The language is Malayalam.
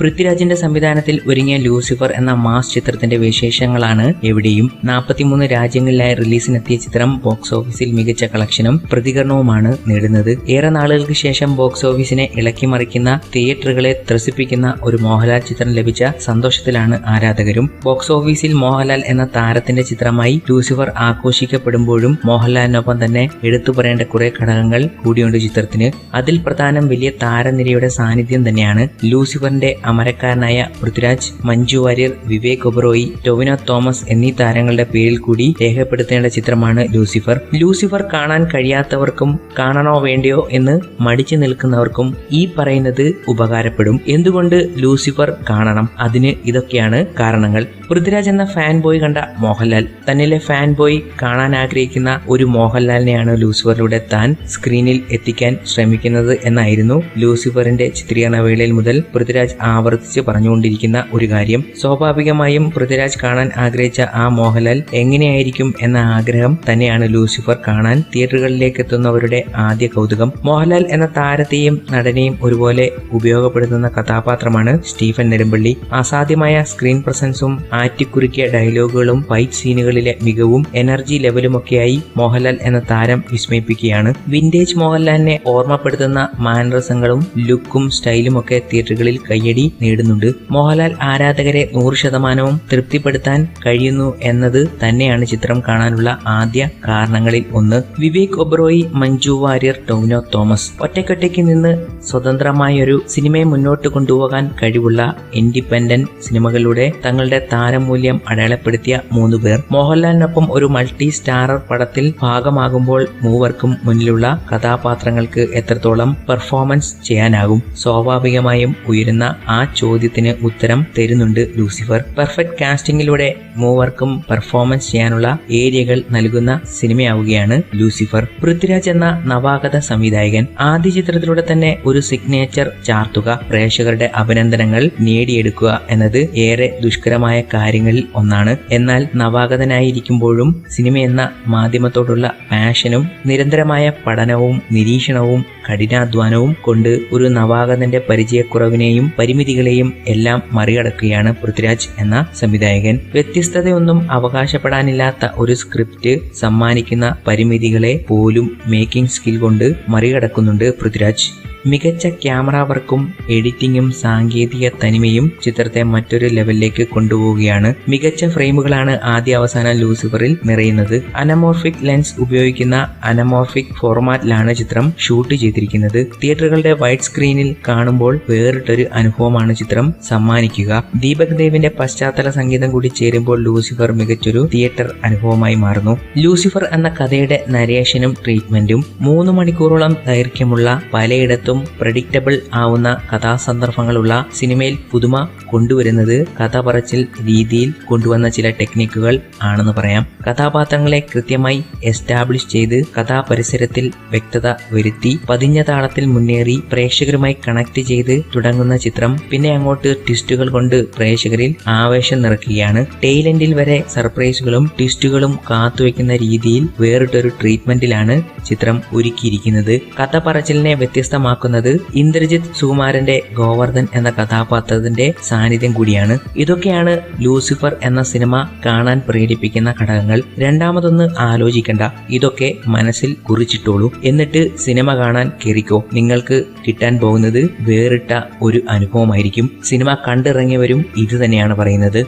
പൃഥ്വിരാജിന്റെ സംവിധാനത്തിൽ ഒരുങ്ങിയ ലൂസിഫർ എന്ന മാസ് ചിത്രത്തിന്റെ വിശേഷങ്ങളാണ് എവിടെയും. നാൽപ്പത്തിമൂന്ന് രാജ്യങ്ങളിലായി റിലീസിനെത്തിയ ചിത്രം ബോക്സ് ഓഫീസിൽ മികച്ച കളക്ഷനും പ്രതികരണവുമാണ് നേടുന്നത്. ഏറെ നാളുകൾക്ക് ശേഷം ബോക്സ് ഓഫീസിനെ ഇളക്കി മറിക്കുന്ന തിയേറ്ററുകളെ ത്രസിപ്പിക്കുന്ന ഒരു മോഹൻലാൽ ചിത്രം ലഭിച്ച സന്തോഷത്തിലാണ് ആരാധകരും. ബോക്സ് ഓഫീസിൽ മോഹൻലാൽ എന്ന താരത്തിന്റെ ചിത്രമായി ലൂസിഫർ ആഘോഷിക്കപ്പെടുമ്പോഴും മോഹൻലാലിനൊപ്പം തന്നെ എടുത്തു പറയേണ്ട കുറെ ഘടകങ്ങൾ കൂടിയുണ്ട് ചിത്രത്തിന്. അതിൽ പ്രധാനം വലിയ താരനിരയുടെ സാന്നിധ്യം തന്നെയാണ് ലൂസിഫറിന്റെ അമരക്കാരനായ പൃഥ്വിരാജ് മഞ്ജു വാര്യർ വിവേക് ഒബ്രോയി ടൊവിനോ തോമസ് എന്നീ താരങ്ങളുടെ പേരിൽ കൂടി രേഖപ്പെടുത്തേണ്ട ചിത്രമാണ് ലൂസിഫർ. ലൂസിഫർ കാണാൻ കഴിയാത്തവർക്കും കാണണോ വേണ്ടയോ എന്ന് മടിച്ചു നിൽക്കുന്നവർക്കും ഈ പറയുന്നത് ഉപകാരപ്പെടും. എന്തുകൊണ്ട് ലൂസിഫർ കാണണം? അതിന് ഇതൊക്കെയാണ് കാരണങ്ങൾ. പൃഥ്വിരാജ് എന്ന ഫാൻ ബോയ് കണ്ട മോഹൻലാൽ. തന്നിലെ ഫാൻ ബോയ് കാണാൻ ആഗ്രഹിക്കുന്ന ഒരു മോഹൻലാലിനെയാണ് ലൂസിഫറിലൂടെ താൻ സ്ക്രീനിൽ എത്തിക്കാൻ ശ്രമിക്കുന്നത് എന്നായിരുന്നു ലൂസിഫറിന്റെ ചിത്രീകരണ വേളയിൽ മുതൽ പൃഥ്വിരാജ് ആവർത്തിച്ച് പറഞ്ഞുകൊണ്ടിരിക്കുന്ന ഒരു കാര്യം. സ്വാഭാവികമായും പൃഥ്വിരാജ് കാണാൻ ആഗ്രഹിച്ച ആ മോഹൻലാൽ എങ്ങനെയായിരിക്കും എന്ന ആഗ്രഹം തന്നെയാണ് ലൂസിഫർ കാണാൻ തിയേറ്ററുകളിലേക്ക് എത്തുന്നവരുടെ ആദ്യ കൗതുകം. മോഹൻലാൽ എന്ന താരത്തെയും നടനെയും ഒരുപോലെ ഉപയോഗപ്പെടുത്തുന്ന കഥാപാത്രമാണ് സ്റ്റീഫൻ നെടുമ്പള്ളി. അസാധ്യമായ സ്ക്രീൻ പ്രസൻസും ആറ്റിക്കുറുക്കിയ ഡയലോഗുകളും ഫൈറ്റ് സീനുകളിലെ മികവും എനർജി ലെവലുമൊക്കെയായി മോഹൻലാൽ എന്ന താരം വിസ്മയിപ്പിക്കുകയാണ്. വിന്റേജ് മോഹൻലാലിനെ ഓർമ്മപ്പെടുത്തുന്ന മാനറസങ്ങളും ലുക്കും സ്റ്റൈലും ഒക്കെ തിയേറ്ററുകളിൽ കയ്യടി നേടുന്നുണ്ട്. മോഹൻലാൽ ആരാധകരെ നൂറ് ശതമാനവും തൃപ്തിപ്പെടുത്താൻ കഴിയുന്നു എന്നത് തന്നെയാണ് ചിത്രം കാണാനുള്ള ആദ്യ കാരണങ്ങളിൽ ഒന്ന്. വിവേക് ഒബ്രോയി മഞ്ജു വാര്യർ ടോമിനോ തോമസ്. ഒറ്റയ്ക്കൊറ്റയ്ക്ക് നിന്ന് സ്വതന്ത്രമായൊരു സിനിമയെ മുന്നോട്ട് കൊണ്ടുപോകാൻ കഴിവുള്ള ഇൻഡിപെൻഡന്റ് സിനിമകളിലൂടെ തങ്ങളുടെ താരമൂല്യം അടയാളപ്പെടുത്തിയ മൂന്ന് പേർ. മോഹൻലാലിനൊപ്പം ഒരു മൾട്ടി സ്റ്റാറർ പടത്തിൽ ഭാഗമാകുമ്പോൾ മൂവർക്കും മുന്നിലുള്ള കഥാപാത്രങ്ങൾക്ക് എത്രത്തോളം പെർഫോമൻസ് ചെയ്യാനാകും. സ്വാഭാവികമായും ഉയരുന്ന ആ ചോദ്യത്തിന് ഉത്തരം തരുന്നുണ്ട് ലൂസിഫർ. പെർഫെക്റ്റ് കാസ്റ്റിംഗിലൂടെ മൂവർക്കും പെർഫോമൻസ് ചെയ്യാനുള്ള ഏരിയകൾ നൽകുന്ന സിനിമയാവുകയാണ് ലൂസിഫർ. പൃഥ്വിരാജ് എന്ന നവാഗത സംവിധായകൻ ആദ്യ ചിത്രത്തിലൂടെ തന്നെ ഒരു സിഗ്നേച്ചർ ചാർത്തുക പ്രേക്ഷകരുടെ അഭിനന്ദനങ്ങൾ നേടിയെടുക്കുക എന്നത് ഏറെ ദുഷ്കരമായ കാര്യങ്ങളിൽ ഒന്നാണ്. എന്നാൽ നവാഗതനായിരിക്കുമ്പോഴും സിനിമ എന്ന മാധ്യമത്തോടുള്ള പാഷനും നിരന്തരമായ പഠനവും നിരീക്ഷണവും കഠിനാധ്വാനവും കൊണ്ട് ഒരു നവാഗതന്റെ പരിചയക്കുറവിനെയും പരിമിതികളെയും എല്ലാം മറികടക്കുകയാണ് പൃഥ്വിരാജ് എന്ന സംവിധായകൻ. വ്യത്യസ്തതയൊന്നും അവകാശപ്പെടാനില്ലാത്ത ഒരു സ്ക്രിപ്റ്റ് സമ്മാനിക്കുന്ന പരിമിതികളെ പോലും മേക്കിംഗ് സ്കിൽ കൊണ്ട് മറികടക്കുന്നുണ്ട് പൃഥ്വിരാജ്. മികച്ച ക്യാമറ വർക്കും എഡിറ്റിംഗും സാങ്കേതിക തനിമയും ചിത്രത്തെ മറ്റൊരു ലെവലിലേക്ക് കൊണ്ടുപോവുകയാണ്. മികച്ച ഫ്രെയിമുകളാണ് ആദ്യ അവസാന ലൂസിഫറിൽ നിറയുന്നത്. അനമോർഫിക് ലെൻസ് ഉപയോഗിക്കുന്ന അനമോർഫിക് ഫോർമാറ്റിലാണ് ചിത്രം ഷൂട്ട് ചെയ്തിരിക്കുന്നത്. തിയേറ്ററുകളുടെ വൈഡ് സ്ക്രീനിൽ കാണുമ്പോൾ വേറിട്ടൊരു അനുഭവമാണ് ചിത്രം സമ്മാനിക്കുക. ദീപക് ദേവിന്റെ പശ്ചാത്തല സംഗീതം കൂടി ചേരുമ്പോൾ ലൂസിഫർ മികച്ചൊരു തിയേറ്റർ അനുഭവമായി മാറുന്നു. ലൂസിഫർ എന്ന കഥയുടെ നരേഷനും ട്രീറ്റ്മെന്റും മൂന്ന് മണിക്കൂറോളം ദൈർഘ്യമുള്ള പലയിടത്തും പ്രഡിക്റ്റബിൾ ആവുന്ന കഥാസന്ദർഭങ്ങളുള്ള സിനിമയിൽ പുതുമ കൊണ്ടുവരുന്നത് കഥ പറച്ചിൽ രീതിയിൽ കൊണ്ടുവന്ന ചില ടെക്നിക്കുകൾ ആണെന്ന് പറയാം. കഥാപാത്രങ്ങളെ കൃത്യമായി എസ്റ്റാബ്ലിഷ് ചെയ്ത് കഥാപരിസരത്തിൽ വ്യക്തത വരുത്തി പതിഞ്ഞ താളത്തിൽ മുന്നേറി പ്രേക്ഷകരുമായി കണക്ട് ചെയ്ത് തുടങ്ങുന്ന ചിത്രം പിന്നെ അങ്ങോട്ട് ട്വിസ്റ്റുകൾ കൊണ്ട് പ്രേക്ഷകരിൽ ആവേശം നിറക്കുകയാണ് ടെയിലെൻഡിൽ വരെ സർപ്രൈസുകളും ട്വിസ്റ്റുകളും കാത്തുവെക്കുന്ന രീതിയിൽ വേറിട്ടൊരു ട്രീറ്റ്മെന്റിലാണ് ചിത്രം ഒരുക്കിയിരിക്കുന്നത്. കഥ പറച്ചിലിനെ വ്യത്യസ്തമാക്കുന്നത് ഇന്ദ്രജിത് സുകുമാരന്റെ ഗോവർദ്ധൻ എന്ന കഥാപാത്രത്തിന്റെ സാന്നിധ്യം കൂടിയാണ്. ഇതൊക്കെയാണ് ലൂസിഫർ എന്ന സിനിമ കാണാൻ പ്രേരിപ്പിക്കുന്ന ഘടകങ്ങൾ. രണ്ടാമതൊന്ന് ആലോചിക്കണ്ട. ഇതൊക്കെ മനസ്സിൽ കുറിച്ചിട്ടോളൂ. എന്നിട്ട് സിനിമ കാണാൻ കയറിക്കോ നിങ്ങൾക്ക് കിട്ടാൻ പോകുന്നത് വേറിട്ട ഒരു അനുഭവമായിരിക്കും. സിനിമ കണ്ടിറങ്ങിയവരും ഇത് തന്നെയാണ് പറയുന്നത്.